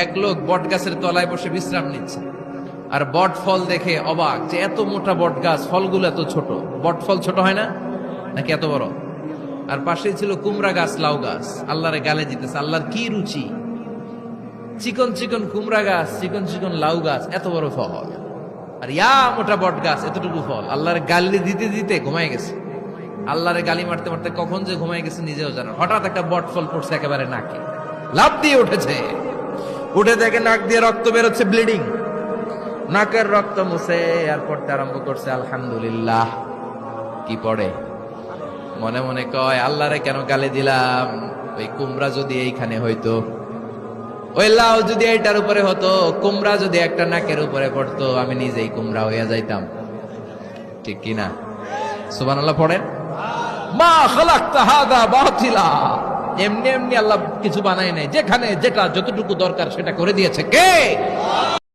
এক লোক বট গাছের তলায় বসে বিশ্রাম নিচ্ছে। আর বট ফল দেখে অবাক যে এত মোটা বট গাছ, ফলগুলো এত ছোট। বট ফল ছোট হয় না? নাকি এত বড়? আর পাশেই ছিল কুমড়া গাছ, লাউ গাছ। আল্লাহরে গালে জিতেছে আল্লাহর কি রুচি? চিকন চিকন কুমড়া গাছ, চিকন চিকন লাউ গাছ, এত বড় ফল। আর ইয়া মোটা বট গাছ, এতটুকু ফল। আল্লাহর গালি দিতে দিতে ঘুমাই গেছে। আল্লাহরে গালি মারতে মারতে কখন যে ঘুমাই গেছে নিজেও জানো হঠাৎ একটা বট ফল পড়ছে একেবারে নাকি। লাভ দিয়ে উঠেছে। উঠে দেখে নাক দিয়ে রক্ত বেরোচ্ছে ব্লিডিং নাকের রক্ত মুছে পড়তে আরম্ভ করছে, আলহামদুলিল্লাহ। কি পড়ে? মনে মনে কয়, আল্লাহরে কেন গালি দিলাম? ওই কুমড়া যদি এইখানে হইতো, ওই লাউ যদি এইটার উপরে হতো, কুমড়া যদি একটা নাকের উপরে পড়তো, আমি নিজেই কুমড়া হইয়া যাইতাম। ঠিক কি না সুবহানাল্লাহ পড়েন? মা খালাকতা হাদা বাতিলা। এমনি এমনি আল্লাহ কিছু বানায় নাই। যেখানে যেটা যতটুকু দরকার সেটা করে দিয়েছে। কে?